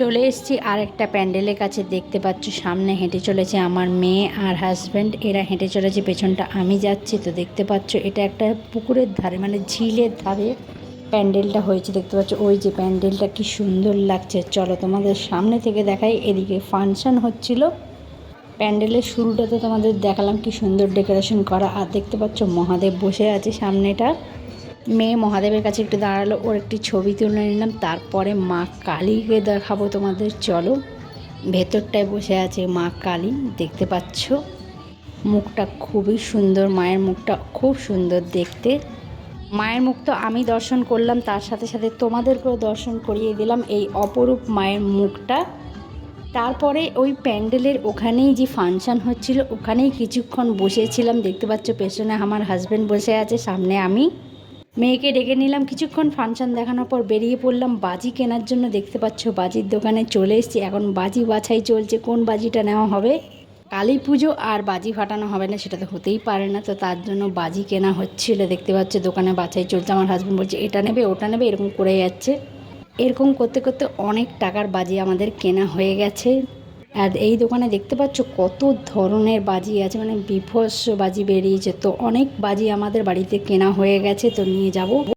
চলে এসেছি। আর একটা প্যান্ডেলের কাছে দেখতে পাচ্ছ, সামনে হেঁটে চলেছে আমার মেয়ে আর হাজব্যান্ড এরা হেঁটে চলেছে, পেছনটা আমি যাচ্ছি। তো দেখতে পাচ্ছ, এটা একটা পুকুরের ধারে মানে ঝিলের ধারে প্যান্ডেলটা হয়েছে। দেখতে পাচ্ছ, ওই যে প্যান্ডেলটা কি সুন্দর লাগছে। চলো তোমাদের সামনে থেকে দেখাই, এদিকে ফাংশন হচ্ছিল। প্যান্ডেলের শুরুটা তো তোমাদের দেখালাম, কি সুন্দর ডেকোরেশন করা। আর দেখতে পাচ্ছ, মহাদেব বসে আছে সামনেটা। মেয়ে মহাদেবের কাছে একটু দাঁড়াল, ওর একটি ছবি তুলে নিলাম, তারপরে মা কালীকে দেখাবো তোমাদের, চলো। ভেতরটায় বসে আছে মা কালী, দেখতে পাচ্ছ? মুখটা খুবই সুন্দর, মায়ের মুখটা খুব সুন্দর দেখতে। মায়ের মুখ তো আমি দর্শন করলাম, তার সাথে সাথে তোমাদেরকেও দর্শন করিয়ে দিলাম এই অপরূপ মায়ের মুখটা। তারপরে ওই প্যান্ডেলের ওখানেই যে ফাংশান হচ্ছিল, ওখানেই কিছুক্ষণ বসেছিলাম, দেখতে পাচ্ছ পেছনে আমার হাজব্যান্ড বসে আছে, সামনে আমি। মেয়েকে ডেকে নিলাম। কিছুক্ষণ ফাংশন দেখানোর পর বেরিয়ে পড়লাম। বাজি কেনার জন্য দেখতে পাচ্ছ বাজির দোকানে চলে এসেছি। এখন বাজি বাছাই চলছে। কোন বাজিটা নেওয়া হবে? কালী পুজো আর বাজি ফাটানো হবে না, সেটা তো হতেই পারে না। তো তার জন্য বাজি কেনা হচ্ছিল। দেখতে পাচ্ছ দোকানে বাছাই চলছে। আমার হাজব্যান্ড বলছে, এটা নেবে, ওটা নেবে, এরকম করে যাচ্ছে। এরকম করতে করতে অনেক টাকার বাজি আমাদের কেনা হয়ে গেছে। আর এই দোকানে দেখতে পাচ্ছ কত ধরনের বাজি আছে মানে বিভৎস বাজি বেরিয়েছে। তো অনেক বাজি আমাদের বাড়িতে কেনা হয়ে গেছে, তো নিয়ে যাব।